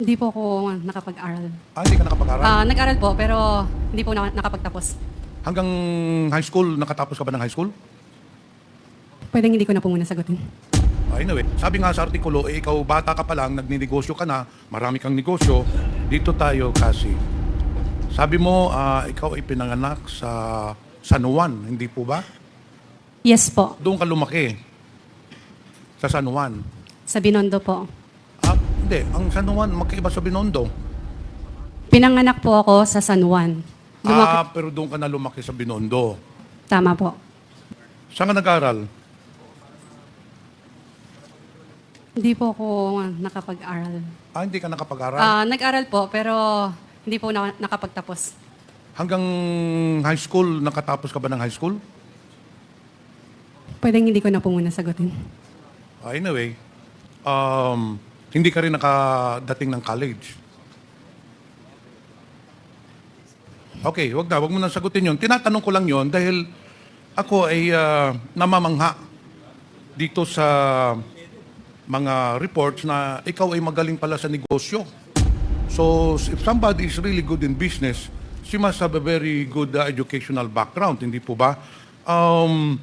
Hindi po ako nakapag-aral. Ah, hindi ka nakapag-aral? Ah, nag-aral po, pero hindi po na- nakapagtapos. Hanggang high school, nakatapos ka ba ng high school? Pwedeng hindi ko na po muna sagutin. Ah, Anyway, sabi nga sa artikulo, eh, ikaw bata ka pa lang, nagninegosyo ka na, marami kang negosyo, dito tayo kasi. Sabi mo, ah, ikaw ay pinanganak sa San Juan, hindi po ba? Yes po, Doon ka lumaki. Sa San Juan. sa Binondo po. Hindi. Ang San Juan, magkaiba sa Binondo. Pinanganak po ako sa San Juan. Lumaki- Ah, pero doon ka na lumaki sa Binondo. Tama po. Saan ka nag-aral? Hindi po ako nakapag-aral. Ah, hindi ka nakapag-aral? Ah, nag-aral po, pero hindi po na- nakapagtapos. Hanggang high school, nakatapos ka ba ng high school? Pwedeng hindi ko na po muna sagutin. Ah, Anyway, um, hindi ka rin nakadating ng college. Okay, wag na, wag mo na sagutin yon. Tinatanong ko lang yon dahil ako ay ah, namamangha dito sa mga reports na ikaw ay magaling pala sa negosyo. So, if somebody is really good in business, she must have a very good ah, educational background, hindi po ba? Um,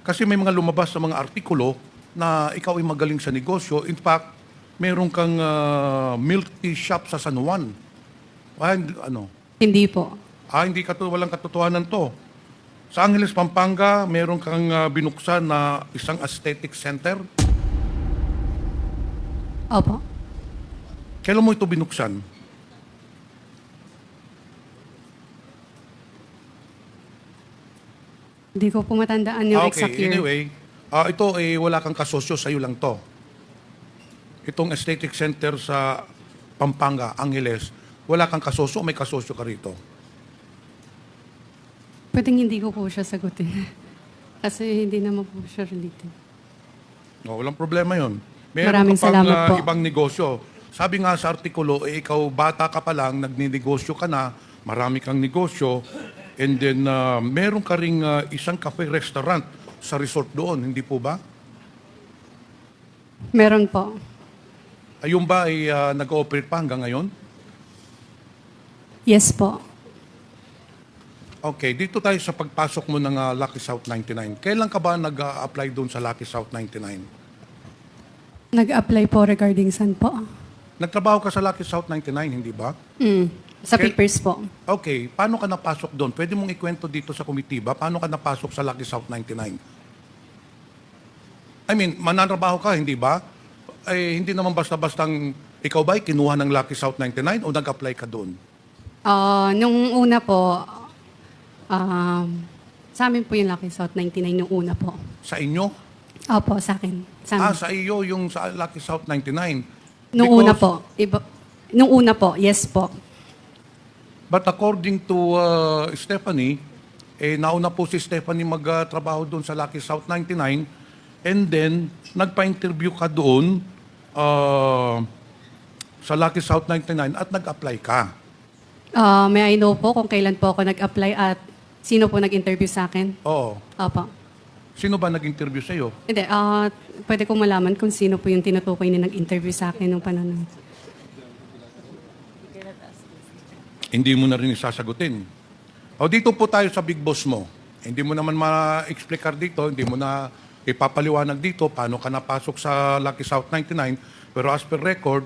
kasi may mga lumabas sa mga artikulo na ikaw ay magaling sa negosyo. In fact, meron kang ah, milk tea shop sa San Juan. Ah, hindi- ano? Hindi po. Ah, hindi ka walang katotohanan to. Sa Angeles, Pampanga, meron kang ah, binuksan na isang aesthetic center. Opo. Kailan mo ito binuksan? Hindi ko po matandaan yung Ah, okay, exact year. anyway, ah, ito eh, wala kang kasosyo, sa'yo lang to. Itong aesthetic center sa Pampanga, Angeles, wala kang kasosyo o may kasosyo ka rito? Pwedeng hindi ko po siya sagutin. Kasi hindi naman po siya related. No, walang problema yon. Meron Maraming ka pang salamat ah, po. ibang negosyo. Sabi nga sa artikulo, eh, ikaw bata ka pa lang, nagninegosyo ka na, marami kang negosyo, and then ah, meron ka ring ah, isang cafe-restaurant sa resort doon, hindi po ba? Meron po. Ayun ba ay ah, nag-ooperate pa hanggang ngayon? Yes po. Okay, dito tayo sa pagpasok mo ng ah, Lucky South 99. Kailan ka ba nag-apply doon sa Lucky South 99? Nag-apply po regarding saan po? Nagtrabaho ka sa Lucky South 99, hindi ba? Mm, sa Okay. papers po. Okay, paano ka napasok doon? Pwede mong ikwento dito sa komitiba, paano ka napasok sa Lucky South 99? I mean, mananrabaho ka, hindi ba? Eh, hindi naman basta-bastang ikaw ba ay kinuha ng Lucky South 99 o nag-apply ka doon? Ah, nung una po, um, sa amin po yung Lucky South 99 nung una po. Sa inyo? Opo, sa akin. Sa amin. Ah, sa iyo yung sa Lucky South 99. nung Because- una po. Iba, nung una po, yes po. But according to uh, Stephanie, eh, nauna po si Stephanie magtrabaho doon sa Lucky South 99 and then nagpa-interview ka doon uh, sa Lucky South 99 at nag-apply ka. Ah, may I know po kung kailan po ako nag-apply at sino po nag-interview sa akin? Oo. Opo. Sino ba nag-interview sa iyo? Hindi, ah, pwede kong malaman kung sino po yung tinutukoy na nag-interview sa akin nung panahon. Hindi mo na rin isasagutin. O dito po tayo sa big boss mo. Hindi mo naman ma-explicar dito, hindi mo na ipapaliwanag dito paano ka napasok sa Lucky South 99. Pero as per record,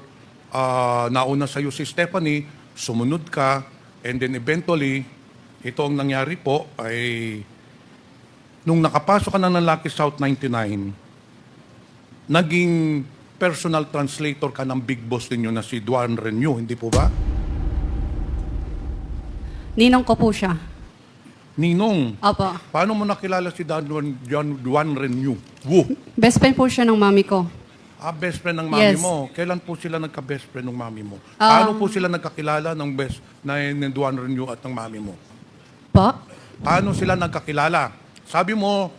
ah, nauna sa iyo si Stephanie, sumunod ka, and then eventually, ito ang nangyari po ay nung nakapasok ka na ng Lucky South 99, naging personal translator ka ng big boss ninyo na si Duan Renew, hindi po ba? Ninong ko po siya. Ninong, Opo. paano mo nakilala si Dan Juan, Juan, Juan Renew? Woo! Best friend po siya ng mami ko. Ah, best friend ng mami Yes. mo. Kailan po sila nagka-best friend ng mami mo? Um, Paano po sila nagkakilala ng best na ni Duan Renew at ng mami mo? Po? Paano sila nagkakilala? Sabi mo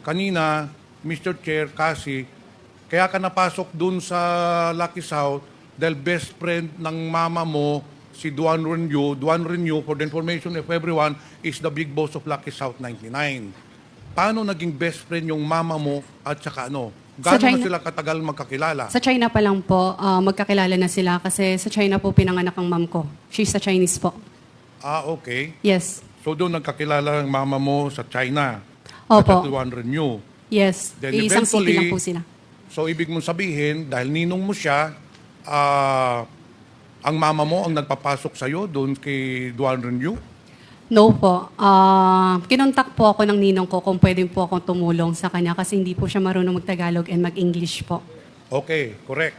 kanina, Mr. Chair, kasi kaya ka napasok dun sa Lucky South dahil best friend ng mama mo si Duan Renew. Duan Renew, for the information of everyone, is the big boss of Lucky South 99. Paano naging best friend yung mama mo at saka ano, Sa Gaano na China- sila katagal magkakilala? Sa China pa lang po, ah, magkakilala na sila kasi sa China po pinanganak ang mom ko. She's a Chinese po. Ah, okay. Yes. So doon nagkakilala ang mama mo sa China. Opo. At 200 new. Yes. Then Isang city eventually- lang po sila. So ibig mong sabihin, dahil ninong mo siya, ah, ang mama mo ang nagpapasok sa'yo doon kay Duan Renew? No po. Ah, kinontak po ako ng ninong ko kung pwede po akong tumulong sa kanya kasi hindi po siya marunong mag-Tagalog and mag-English po. Okay, correct.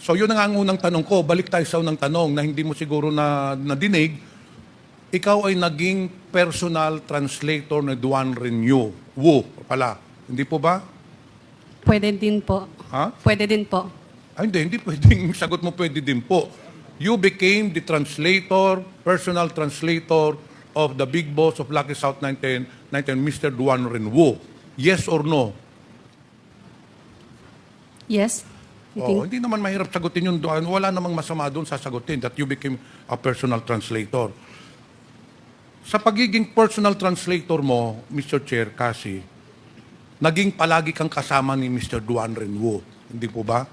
So yun ang ang unang tanong ko. Balik tayo sa unang tanong na hindi mo siguro na nadinig. Ikaw ay naging personal translator ni Duan Renew. Wu pala. Hindi po ba? Pwede din po. Ha? Pwede din po. Ay, hindi, hindi pwedeng, sagot mo pwede din po. You became the translator, personal translator of the big boss of Lucky South 19, 19 Mr. Duan Renwo. Yes or no? Yes? I think- Oh, hindi naman mahirap sagutin yun. Duan. Wala namang masama doon sasagutin that you became a personal translator. Sa pagiging personal translator mo, Mr. Chair, kasi, naging palagi kang kasama ni Mr. Duan Renwo. Hindi po ba?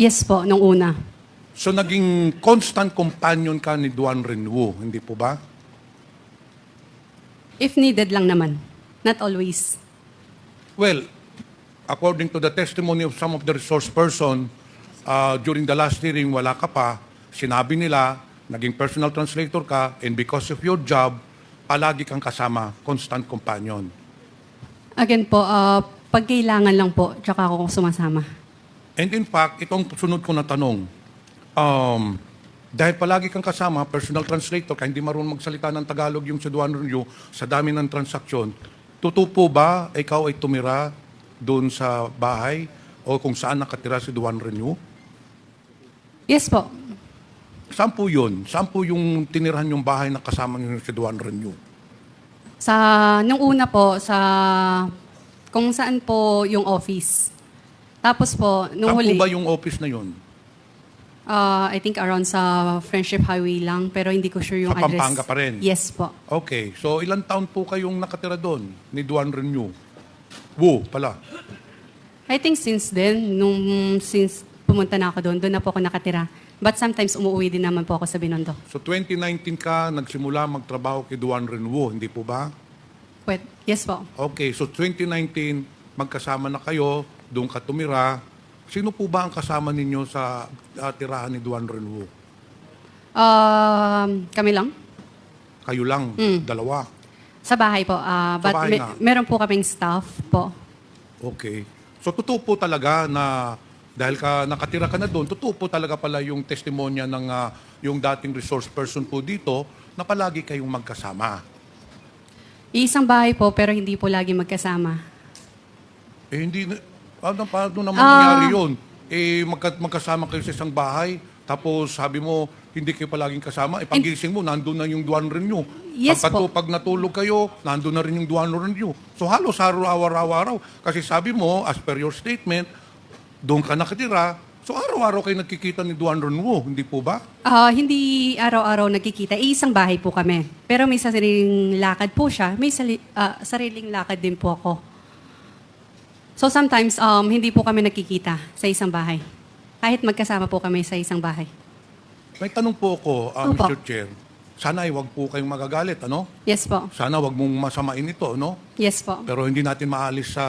Yes po, nung una. So naging constant companion ka ni Duan Renwu, hindi po ba? If needed lang naman. Not always. Well, according to the testimony of some of the resource person, uh, during the last hearing, wala ka pa, sinabi nila, naging personal translator ka, and because of your job, palagi kang kasama, constant companion. Again po, ah, pag kailangan lang po, tsaka ako sumasama. And in fact, itong sunod ko na tanong, um, dahil palagi kang kasama, personal translator, kaya hindi marunong magsalita ng Tagalog yung si Duan Renyo, sa dami ng transaksyon, totoo po ba ikaw ay tumira doon sa bahay o kung saan nakatira si Duan Renyo? Yes po. Saan po yun? Saan po yung tinirahan yung bahay na kasama niyo si Duan Renyo? Sa, nung una po, sa, kung saan po yung office. Tapos po, nung Saan huli, po ba yung office na yun? Ah, I think around sa Friendship Highway lang, pero hindi ko sure yung Sa address. Pampanga pa rin? Yes po. Okay, so ilang taon po kayong nakatira doon ni Duan Renyo? Wu pala. I think since then, nung since pumunta na ako doon, doon na po ako nakatira. But sometimes umuwi din naman po ako sa Binondo. So 2019 ka nagsimula magtrabaho kay Duan Renwo, hindi po ba? Pwede. Yes po. Okay, so 2019 magkasama na kayo, doon ka tumira. Sino po ba ang kasama ninyo sa ah, tirahan ni Duan Renwo? Um, kami lang? Kayo lang, Mm. dalawa. Sa bahay po. ah, Sa but bahay me- nga. meron po kaming staff po. Okay. So totoo po talaga na dahil ka nakatira ka na doon, totoo po talaga pala yung testimonya ng ah, yung dating resource person po dito na palagi kayong magkasama. Isang bahay po, pero hindi po lagi magkasama. Eh hindi na, ano, paano naman Ah. nangyari yun? Eh magka, magkasama kayo sa isang bahay, tapos sabi mo, hindi kayo palaging kasama, eh pagising mo, nandun na yung duwan rin nyo. Yes Pagkatu- po. Pag natulog kayo, nandun na rin yung duwan rin nyo. So halos araw-araw-araw. Kasi sabi mo, as per your statement, doon ka nakatira, so araw-araw kayo nagkikita ni duwan rin mo, hindi po ba? Ah, hindi araw-araw nagkikita. Eh, isang bahay po kami. Pero may sariling lakad po siya. May sali- ah, sariling lakad din po ako. So sometimes, um, hindi po kami nagkikita sa isang bahay. Kahit magkasama po kami sa isang bahay. May tanong po ako, uh, Opo. Mr. Chair. Sana ay wag po kayong magagalit, ano? Yes po. Sana wag mong masamain ito, no? Yes po. Pero hindi natin maalis sa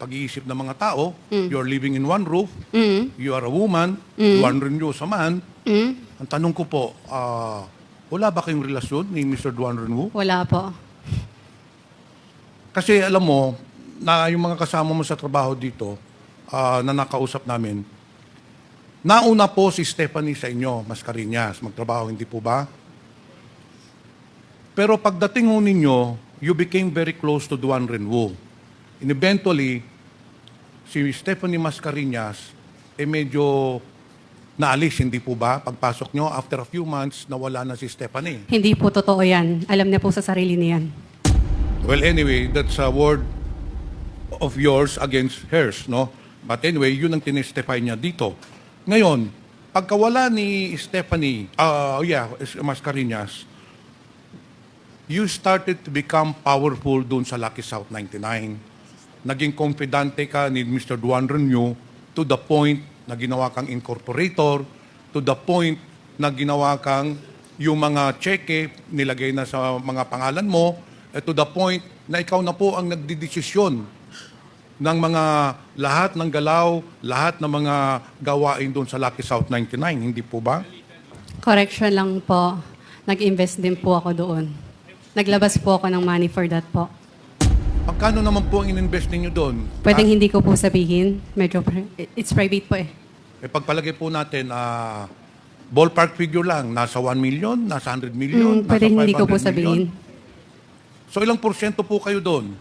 pag-iisip ng mga tao. You're living in one roof. Mm. You are a woman. You are rin you sa man. Mm. Ang tanong ko po, ah, wala ba kayong relasyon ni Mr. Duan Renwu? Wala po. Kasi alam mo, na yung mga kasama mo sa trabaho dito, ah, na nakausap namin, nauna po si Stephanie sa inyo, Mascarinas, magtrabaho, hindi po ba? Pero pagdating ho ninyo, you became very close to Duan Renwu. And eventually, si Stephanie Mascarinas, eh medyo naalis, hindi po ba? Pagpasok nyo, after a few months, nawala na si Stephanie. Hindi po totoo yan. Alam niya po sa sarili niyan. Well, anyway, that's a word of yours against hers, no? But anyway, yun ang tinestify niya dito. Ngayon, pagkawala ni Stephanie, uh, yeah, Mascarinas, you started to become powerful doon sa Lucky South 99. naging confidante ka ni Mr. Duan Renew to the point na ginawa kang incorporator, to the point na ginawa kang yung mga cheque nilagay na sa mga pangalan mo, eh, to the point na ikaw na po ang nagdidesisyon ng mga lahat ng galaw, lahat ng mga gawain doon sa Lucky South 99, hindi po ba? Correction lang po. Nag-invest din po ako doon. Naglabas po ako ng money for that po. Magkano naman po ang in-invest ninyo doon? Pwedeng Ah, hindi ko po sabihin. Medyo, pri- it's private po eh. eh, pagpalagay po natin, ah, ballpark figure lang, nasa 1 million, nasa 100 million, Mm, pwedeng nasa hindi ko po 500 sabihin. million. So ilang porsyento po kayo doon?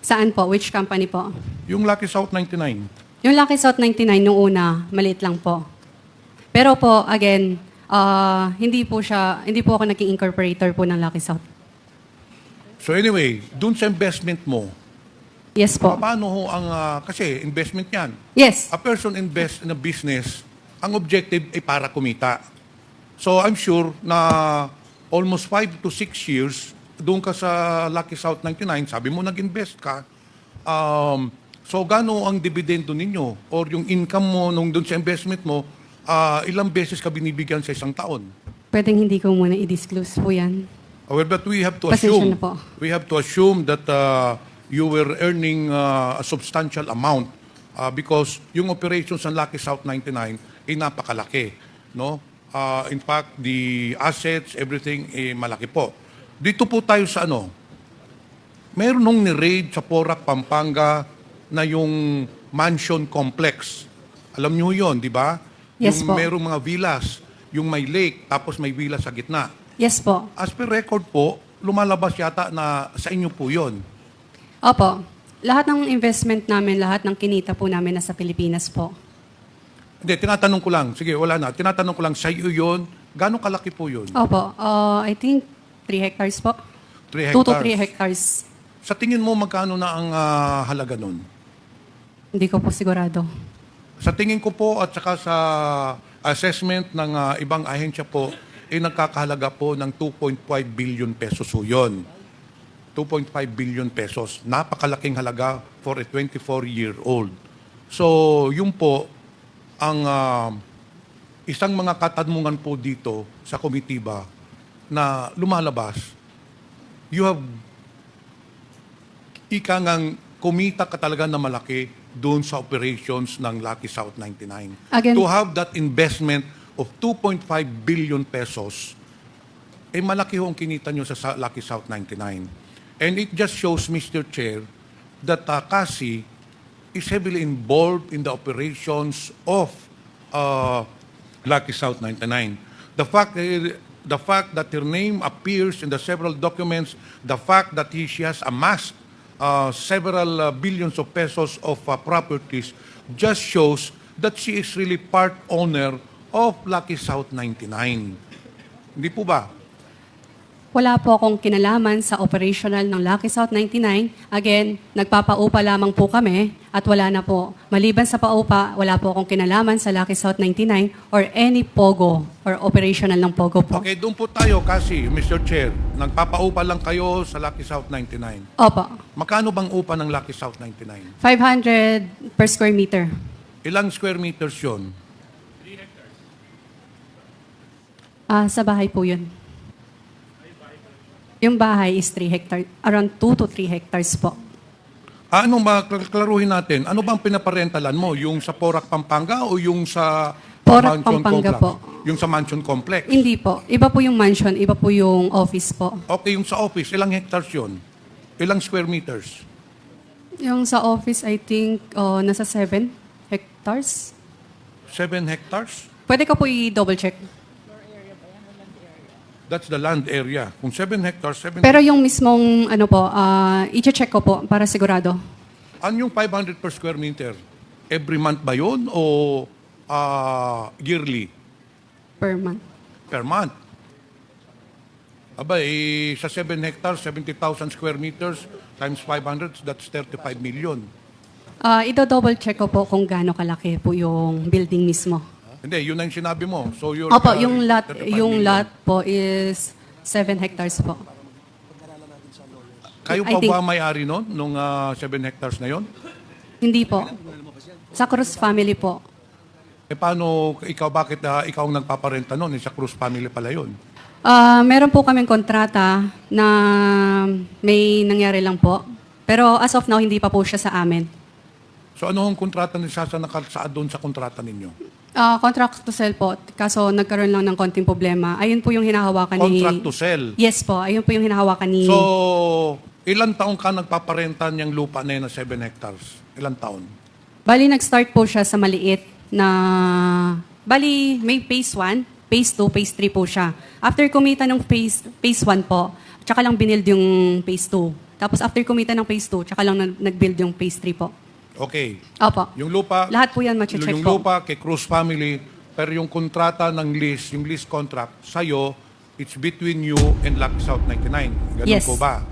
Saan po? Which company po? Yung Lucky South 99. Yung Lucky South 99 nung una, maliit lang po. Pero po, again, ah, hindi po siya, hindi po ako naging incorporator po ng Lucky South. So anyway, doon sa investment mo, Yes po. paano ho ang, ah, kasi investment yan. Yes. A person invest in a business, ang objective ay para kumita. So I'm sure na almost 5 to 6 years, doon ka sa Lucky South 99, sabi mo nag-invest ka. Um, so gano ang dividendo ninyo or yung income mo nung doon sa investment mo, ah, ilang beses ka binibigyan sa isang taon? Pwedeng hindi ko muna i-disclose po yan. Well, but we have to Pasensya assume na po. we have to assume that uh, you were earning uh, a substantial amount uh, because yung operations ng Lucky South 99 ay napakalaki, no? Uh, in fact, the assets, everything ay malaki po. Dito po tayo sa ano? Meron nung ni-raid sa Porac, Pampanga na yung mansion complex. Alam niyo 'yon, di ba? Yes yung po. merong mga villas, yung may lake, tapos may villa sa gitna. Yes po. As per record po, lumalabas yata na sa inyo po yon. Opo. Lahat ng investment namin, lahat ng kinita po namin nasa Pilipinas po. Hindi, tinatanong ko lang. Sige, wala na. Tinatanong ko lang, sa iyo yun, gano'ng kalaki po yun? Opo. Uh, I think 3 hectares po. 3 2 to hectares. 3 hectares. Sa tingin mo, magkano na ang ah, halaga nun? Hindi ko po sigurado. Sa tingin ko po at saka sa assessment ng ah, ibang ahensya po, ay nagkakahalaga po ng 2.5 billion pesos po yun. 2.5 billion pesos. Napakalaking halaga for a 24-year-old. So, yun po ang ah, isang mga katanungan po dito sa komitiba na lumalabas. You have ika ngang kumita ka talaga na malaki doon sa operations ng Lucky South 99. Again- to have that investment of 2.5 billion pesos, eh malaki ho ang kinita nyo sa Sa- Lucky South 99. And it just shows, Mr. Chair, that uh, Kasi is heavily involved in the operations of uh, Lucky South 99. The fact that the fact that her name appears in the several documents, the fact that he, she has amassed uh, several uh, billions of pesos of uh, properties just shows that she is really part owner of Lucky South 99. Hindi po ba? Wala po akong kinalaman sa operational ng Lucky South 99. Again, nagpapaupa lamang po kami at wala na po. Maliban sa paupa, wala po akong kinalaman sa Lucky South 99 or any POGO or operational ng POGO po. Okay, doon po tayo kasi, Mr. Chair, nagpapaupa lang kayo sa Lucky South 99. Opo. Magkano bang upa ng Lucky South 99? 500 per square meter. Ilang square meters yon? Ah, sa bahay po yun. Yung bahay is 3 hectares, around 2 to 3 hectares po. Ah, ano ba, klar- klaruhin natin, ano bang pinaparentalan mo? Yung sa Porac, Pampanga o yung sa Porac, mansion Pampanga complex? po. Yung sa mansion complex? Hindi po. Iba po yung mansion, iba po yung office po. Okay, yung sa office, ilang hectares yon? Ilang square meters? Yung sa office, I think, oh, nasa 7 hectares. 7 hectares? Pwede ko po i-double check. That's the land area. Kung 7 hectares, 7 Pero yung mismong, ano po, ah, i-check ko po para sigurado. Ano yung 500 per square meter? Every month ba yun o ah, yearly? Per month. Per month? Aba, eh, sa 7 hectares, 70,000 square meters times 500, that's 35 million. Ah, i-double check ko po kung gaano kalaki po yung building mismo. Hindi, yun ang sinabi mo. So you're, Opo, uh, yung lot, 35 yung million. lot po is 7 hectares po. Kayo I pa think- ba may-ari noon, nung 7 hectares na yon? Hindi po. Sa Cruz family po. E paano, ikaw, bakit ah, ikaw ang nagpaparenta noon? Eh, sa Cruz family pala yon. Ah, meron po kaming kontrata na may nangyari lang po. Pero as of now, hindi pa po siya sa amin. So ano ang kontrata ni Sasa nakasaad doon sa kontrata ninyo? Ah, contract to sell po. Kaso nagkaroon lang ng konting problema. Ayun po yung hinahawakan ni... Contract to sell. Yes po. Ayun po yung hinahawakan ni... So, ilang taong ka nagpaparenta niyang lupa na yun na 7 hectares? Ilang taon? Bali, nag-start po siya sa maliit na... Bali, may phase 1, phase 2, phase 3 po siya. After kumita ng phase, phase 1 po, tsaka lang binild yung phase 2. Tapos after kumita ng phase 2, tsaka lang nag- nag-build yung phase 3 po. Okay. Opo. Yung lupa, Lahat po yan mache-check yung po. lupa kay Cruz family, pero yung kontrata ng lease, yung lease contract, sa'yo, it's between you and Lucky South 99. Ganun Yes. po ba?